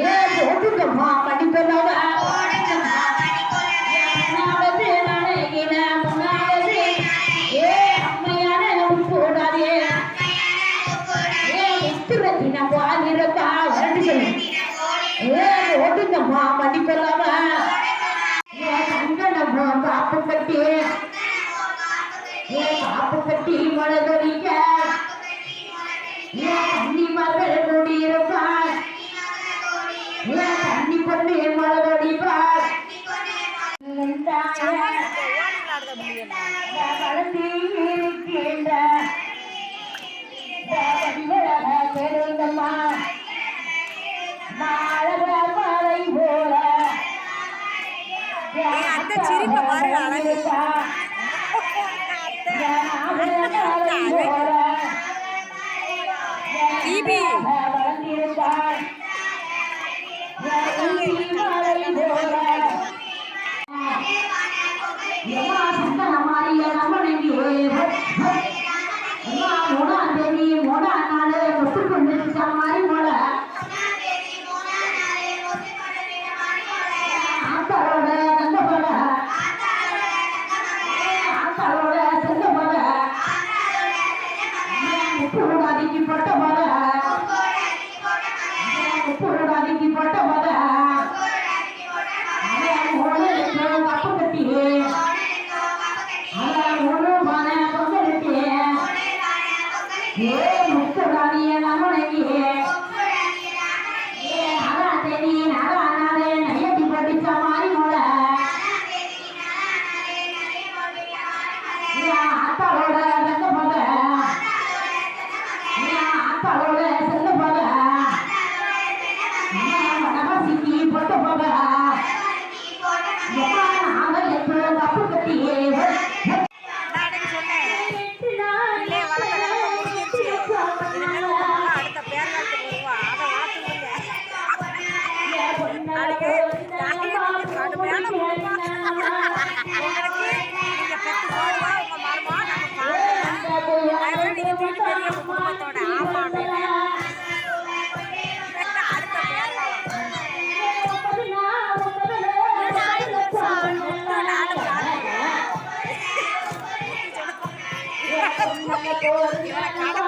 ஏ ஓட்டுங்கம்மா படிப்பெல்லாம் தண்ணி பொண்ணு மலரடிப்பார் அந்த சிரிப்பை பாருங்க அழகு. போட்ட பெரிய பெரிய பெரிய குடும்பத்தோட ஆமா Thank you.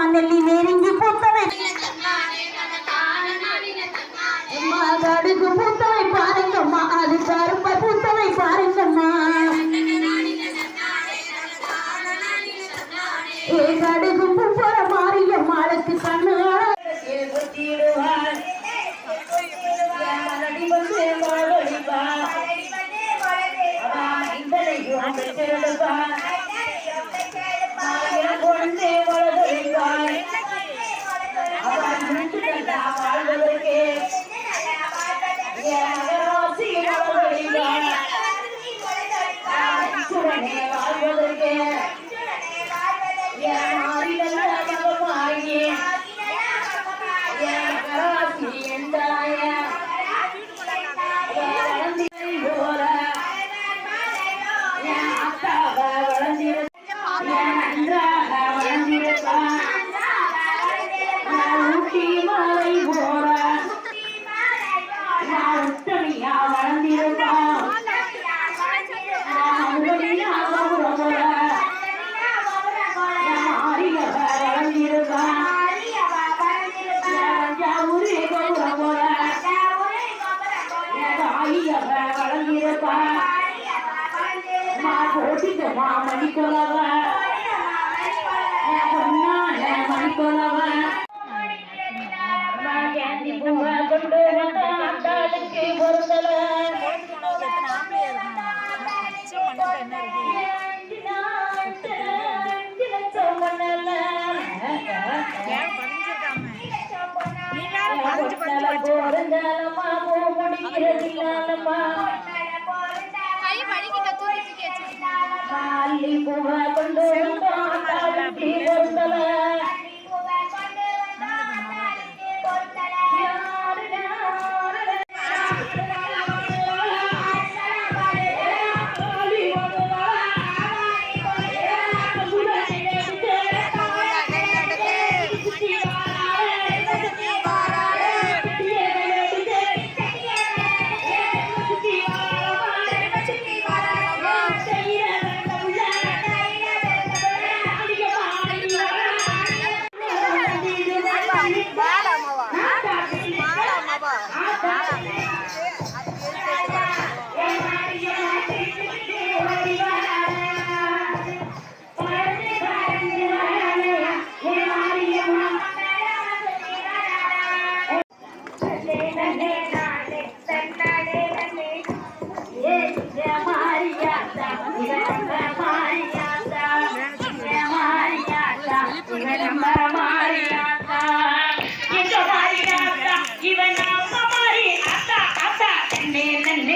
மணலி நெருங்கி பூத்தவை கடுகு பூத்தவை பாருங்கம்மா அது கருப்பை பூத்தவை பாருங்கம்மா ஏ கடுகு பூப்போற மாரியம்மாளுக்கு கண்ணு Bye. I know heaven. கொண்டு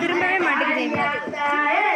തിരുമ്പഴേ മാറ്റി ചെയ്യുന്നത്